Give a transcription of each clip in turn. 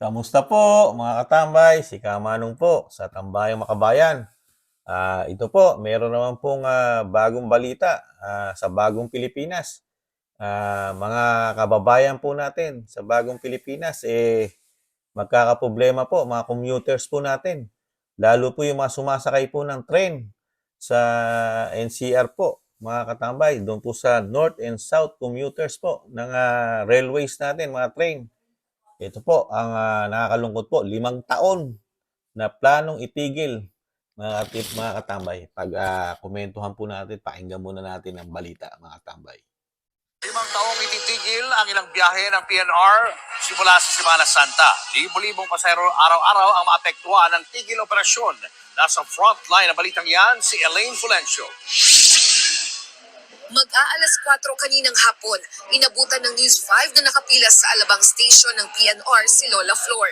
Kamusta po mga katambay? Si Kamanong po sa Tambayang Makabayan. Ah, ito po, meron naman pong ah, bagong balita ah, sa bagong Pilipinas. Ah, mga kababayan po natin sa bagong Pilipinas, eh, magkakaproblema po, mga commuters po natin. Lalo po yung mga sumasakay po ng train sa NCR po, mga katambay. Doon po sa North and South commuters po ng ah, railways natin, mga train. Ito po, ang ah, nakakalungkot po, limang taon na planong itigil mga tip mga katambay. Pag ah, komentuhan po natin, pakinggan muna natin ang balita mga katambay. Limang taong ititigil ang ilang biyahe ng PNR simula sa Semana Santa. Libo-libong pasahero araw-araw ang maapektuhan ng tigil operasyon. Nasa frontline ng balitang yan, si Elaine Fulencio. Mag-aalas 4 kaninang hapon, inabutan ng News 5 na nakapila sa Alabang Station ng PNR si Lola Flor.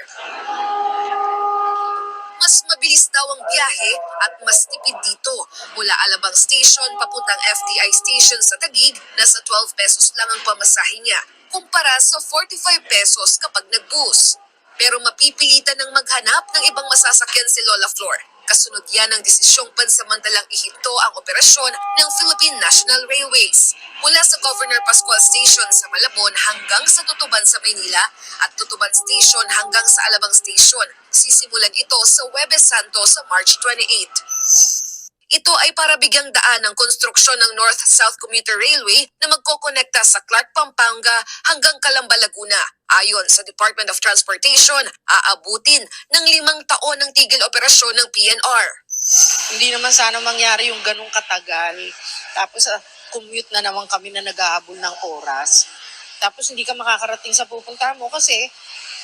Mas mabilis daw ang biyahe at mas tipid dito. Mula Alabang Station papuntang FTI Station sa Taguig, nasa 12 pesos lang ang pamasahe niya, kumpara sa 45 pesos kapag nag-bus. Pero mapipilitan ng maghanap ng ibang masasakyan si Lola Flor. Kasunod yan ng desisyong pansamantalang ihinto ang operasyon ng Philippine National Railways. Mula sa Governor Pascual Station sa Malabon hanggang sa Tutuban sa Maynila at Tutuban Station hanggang sa Alabang Station. Sisimulan ito sa Webes Santo sa March 28. Ito ay para bigyang daan ng konstruksyon ng North-South Commuter Railway na magkokonekta sa Clark, Pampanga hanggang Calamba, Laguna. Ayon sa Department of Transportation, aabutin ng limang taon ng tigil operasyon ng PNR. hindi naman sana mangyari yung ganong katagal. Tapos ah, commute na naman kami na naghahabol ng oras. Tapos hindi ka makakarating sa pupunta mo kasi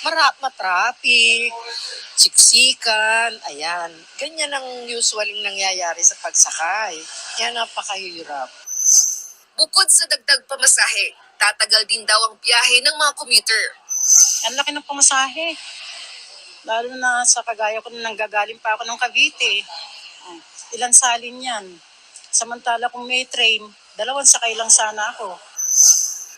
marap matraffic, siksikan, ayan. Ganyan ang usually nangyayari sa pagsakay. Kaya napakahirap. Bukod sa dagdag pamasahe, tatagal din daw ang biyahe ng mga commuter. Ang laki ng pamasahe. Lalo na sa kagaya ko na nanggagaling pa ako ng Cavite. Ah, Ilan salin yan. Samantala kung may train, dalawang sakay lang sana ako.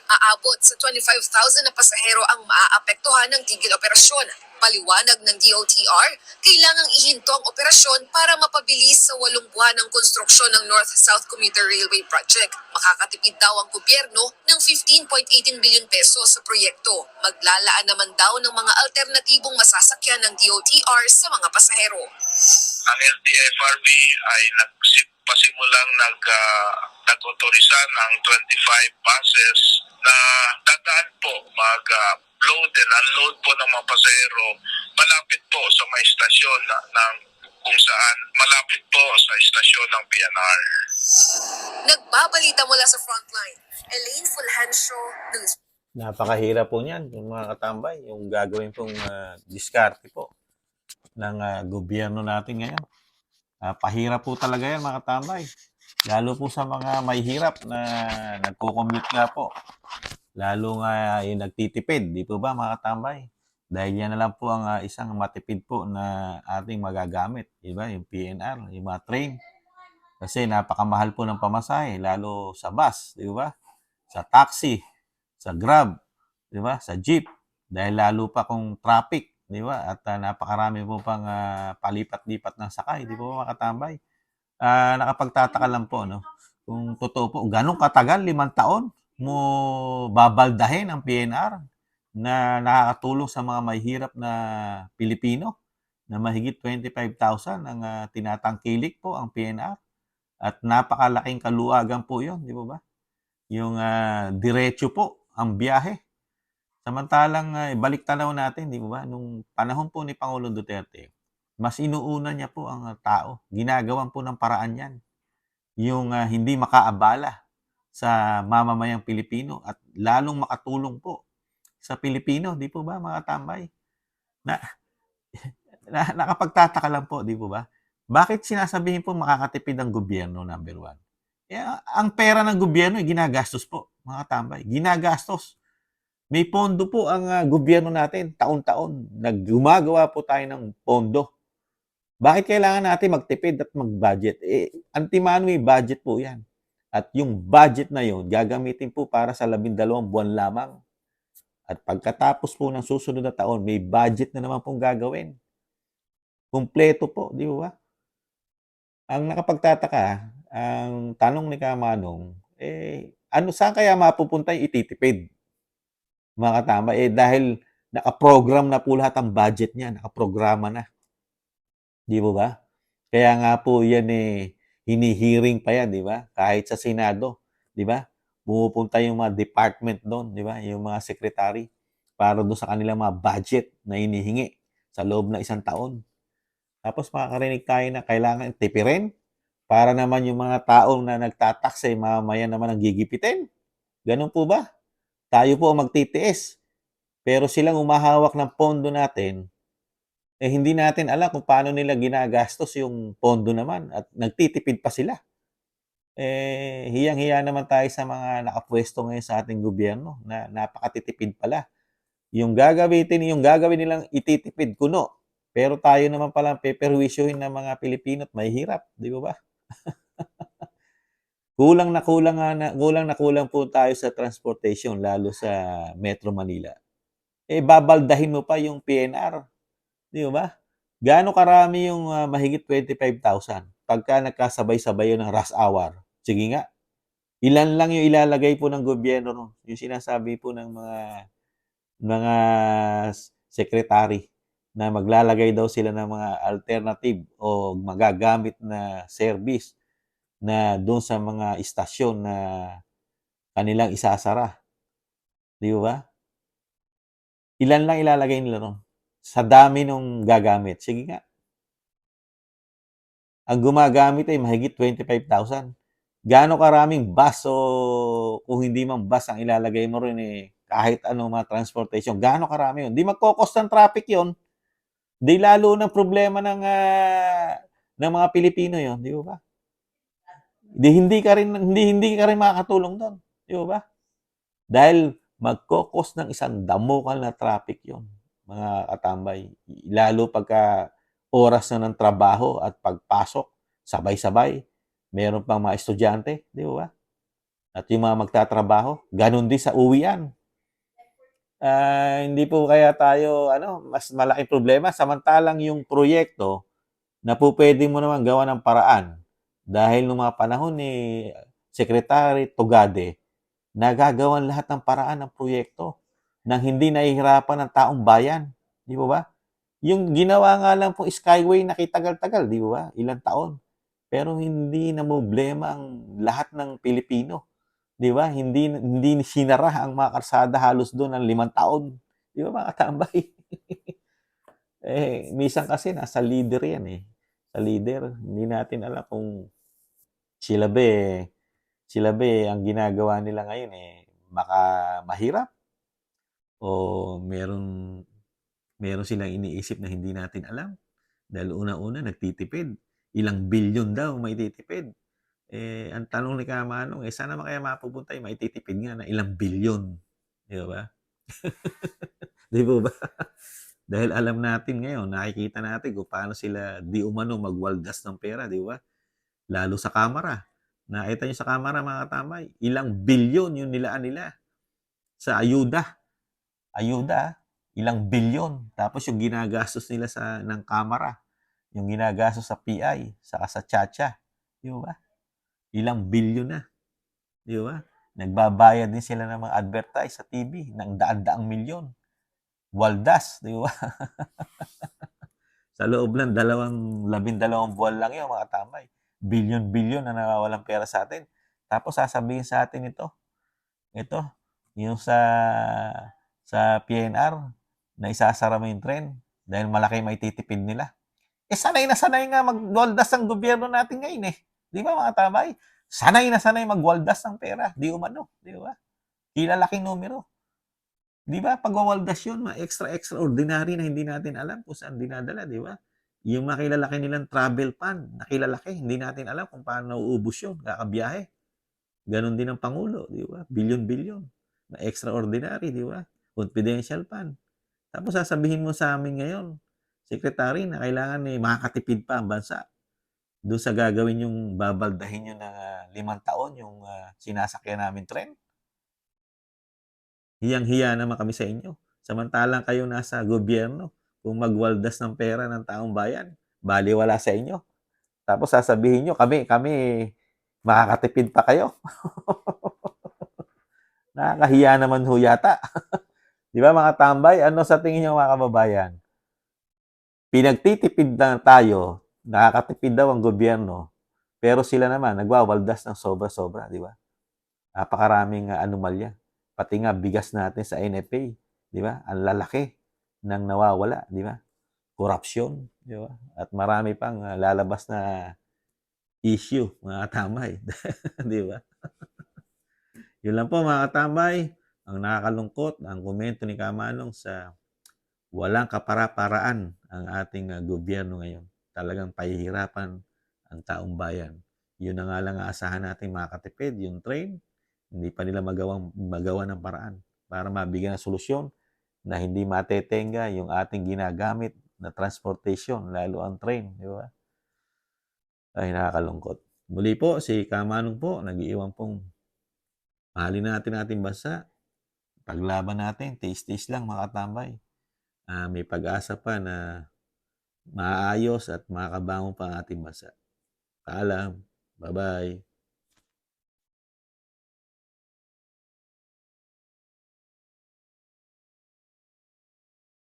Aabot sa 25,000 na pasahero ang maaapektuhan ng tigil operasyon. Paliwanag ng DOTR, kailangang ihinto ang operasyon para mapabilis sa walong buwan ng konstruksyon ng North-South Commuter Railway Project. Makakatipid daw ang gobyerno ng 15.18 billion peso sa proyekto. Maglalaan naman daw ng mga alternatibong masasakyan ng DOTR sa mga pasahero. ang LTFRB ay nagpasimulang nag, uh, nag-autorisa ng 25 buses na dadaan po mag-load and unload po ng mga pasahero malapit po sa may istasyon na, ng kung saan malapit po sa istasyon ng PNR. Nagbabalita mula sa frontline. Elaine Fulgencio, News Napakahirap po niyan, yung mga katambay, yung gagawin pong ah, diskarte po ng ah, gobyerno natin ngayon. Ah, pahirap po talaga yan mga katambay. Lalo po sa mga may hirap na nagko-commute nga po. Lalo nga yung nagtitipid, di po ba mga katambay? Dahil yan na lang po ang ah, isang matipid po na ating magagamit, di ba? Yung PNR, yung mga train. Kasi napakamahal po ng pamasahe, lalo sa bus, di ba? Sa taxi, sa Grab, di ba? Sa jeep. Dahil lalo pa kung traffic, di ba? At ah, napakarami po pang ah, palipat-lipat ng sakay, di ba mga katambay? Ah, nakapagtataka lang po, no? Kung totoo po, ganong katagal, limang taon, mo babaldahin ang PNR na nakakatulong sa mga may hirap na Pilipino na mahigit 25,000 ang ah, tinatangkilik po ang PNR at napakalaking kaluwagan po yon di ba ba? Yung ah, diretso po ang biyahe. Samantalang uh, balik tanaw natin, di ba ba? Nung panahon po ni Pangulong Duterte, mas inuuna niya po ang ah, tao. Ginagawan po ng paraan yan. Yung ah, hindi makaabala sa mamamayang Pilipino at lalong makatulong po sa Pilipino, di po ba mga tambay? Na, na nakapagtataka lang po, di po ba? Bakit sinasabihin po makakatipid ang gobyerno, number one? Eh, ang pera ng gobyerno, eh, ginagastos po, mga tambay. Ginagastos. May pondo po ang ah, gobyerno natin, taon-taon. Naggumagawa po tayo ng pondo. Bakit kailangan natin magtipid at mag-budget? Eh, antimano may budget po yan. At yung budget na yun, gagamitin po para sa labindalawang buwan lamang. At pagkatapos po ng susunod na taon, may budget na naman pong gagawin. Kumpleto po, di ba? Ang nakapagtataka, ang tanong ni Kamanong, eh, ano saan kaya mapupunta yung ititipid? Mga katama, eh dahil nakaprogram na po lahat ang budget niya, nakaprograma na. Di ba ba? Kaya nga po yan eh, hinihiring pa yan, di ba? Kahit sa Senado, di ba? Pumupunta yung mga department doon, di ba? Yung mga secretary para doon sa kanilang mga budget na hinihingi sa loob ng isang taon. Tapos makakarinig tayo na kailangan tipirin para naman yung mga taong na nagtatax eh, mamaya naman ang gigipitin. Ganun po ba? Tayo po ang magtitiis. Pero silang umahawak ng pondo natin, eh hindi natin alam kung paano nila ginagastos yung pondo naman at nagtitipid pa sila. Eh, hiyang-hiya naman tayo sa mga nakapwesto ngayon sa ating gobyerno na napakatitipid pala. Yung gagamitin, yung gagawin nilang ititipid kuno. Pero tayo naman pala peperwisyuhin ng mga Pilipino at mahihirap, di ba ba? kulang na kulang na, kulang na kulang po tayo sa transportation lalo sa Metro Manila. Eh babaldahin mo pa yung PNR. Di ba? Gaano karami yung ah, mahigit 25,000 pagka nagkasabay-sabay yun ng rush hour? Sige nga. Ilan lang yung ilalagay po ng gobyerno no? Yung sinasabi po ng mga mga secretary na maglalagay daw sila ng mga alternative o magagamit na service na doon sa mga istasyon na kanilang isasara. Di ba? Ilan lang ilalagay nila ron? Sa dami nung gagamit. Sige nga. Ang gumagamit ay mahigit 25,000. Gaano karaming bus o kung hindi man bus ang ilalagay mo rin eh, kahit ano mga transportation, gaano karami yun. Di magkokos ng traffic yon Di lalo ng problema ng, ah, ng mga Pilipino yon di ba? Di hindi ka rin hindi hindi ka rin makakatulong doon, di ba? Dahil magkokos ng isang damukal na traffic yon mga katambay. Lalo pagka oras na ng trabaho at pagpasok, sabay-sabay. Meron pang mga estudyante, di ba? At yung mga magtatrabaho, ganun din sa uwian. Ah, hindi po kaya tayo ano, mas malaking problema samantalang yung proyekto na po pwede mo naman gawa ng paraan dahil nung mga panahon ni Secretary Tugade, nagagawan lahat ng paraan ng proyekto nang hindi nahihirapan ng taong bayan. Di ba ba? Yung ginawa nga lang po Skyway na kitagal-tagal, di ba ba? Ilang taon. Pero hindi na problema ang lahat ng Pilipino. Di ba? Hindi hindi sinara ang mga karsada halos doon ng limang taon. Di ba mga katambay? eh, minsan kasi nasa leader yan eh. Sa leader, hindi natin alam kung sila ba eh, sila ba eh, ang ginagawa nila ngayon eh, baka mahirap o meron meron silang iniisip na hindi natin alam. Dahil una-una nagtitipid. Ilang bilyon daw may titipid. Eh, ang tanong ni Kamanong, eh, sana kaya mapupunta yung maititipid nga na ilang bilyon. Di ba? Di ba ba? Dahil alam natin ngayon, nakikita natin kung paano sila di umano magwaldas ng pera, di ba? Lalo sa kamera. Nakita nyo sa kamera mga katambay, ilang bilyon yung nilaan nila sa ayuda. Ayuda, ilang bilyon. Tapos yung ginagastos nila sa ng kamera, yung ginagastos sa PI, saka sa Chacha. Di ba? Ilang bilyon na. Di ba? Nagbabayad din sila ng mga advertise sa TV ng daan-daang milyon. Waldas, di ba? sa loob ng dalawang, labindalawang buwan lang yun, mga tambay. Bilyon-bilyon na nawawalang pera sa atin. Tapos sasabihin sa atin ito, ito, yung sa sa PNR na isasara mo yung tren dahil malaki may titipid nila. Eh sanay na sanay nga magwaldas ang gobyerno natin ngayon eh. Di ba mga tambay? Sanay na sanay magwaldas ng pera. Di umano. Di ba? Kilalaking numero. Di ba? Pagwawaldas yun, mga extra-extraordinary na hindi natin alam kung saan dinadala. Di ba? Yung mga kilalaki nilang travel fund, nakilalaki, hindi natin alam kung paano nauubos yun, kakabiyahe. Ganon din ang Pangulo, di ba? Bilyon-bilyon. Na extraordinary, di ba? Confidential fund. Tapos sasabihin mo sa amin ngayon, Secretary, na kailangan eh, makakatipid pa ang bansa doon sa gagawin yung babaldahin nyo na limang taon, yung uh, sinasakyan namin tren. Hiyang-hiya naman kami sa inyo. Samantalang kayo nasa gobyerno, kung magwaldas ng pera ng taong bayan, baliwala sa inyo. Tapos sasabihin nyo, kami, kami, makakatipid pa kayo. Nakakahiya naman ho yata. Di ba mga tambay? Ano sa tingin nyo mga kababayan? Pinagtitipid na tayo, nakakatipid daw ang gobyerno, pero sila naman nagwawaldas ng sobra-sobra, di ba? Napakaraming uh, anomalya. Pati nga bigas natin sa NFA, di ba? Ang lalaki ng nawawala, di ba? Korupsyon, di ba? At marami pang uh, lalabas na issue, mga tambay. di ba? Yun lang po mga katambay. Ang nakakalungkot, ang komento ni Kamanong sa walang kapara-paraan ang ating uh, gobyerno ngayon. Talagang pahihirapan ang taong bayan. Yun na nga lang aasahan natin mga katipid, yung train, hindi pa nila magawang, magawa ng paraan para mabigyan ng solusyon na hindi matetenga yung ating ginagamit na transportation, lalo ang train, di ba? Ay, nakakalungkot. Muli po, si Kamanong po, nag-iiwan pong mahalin natin ating bansa. Paglaban natin, taste-taste lang mga katambay. Ah, may pag-asa pa na maayos at makabangon pa ang ating bansa. Paalam. Bye-bye.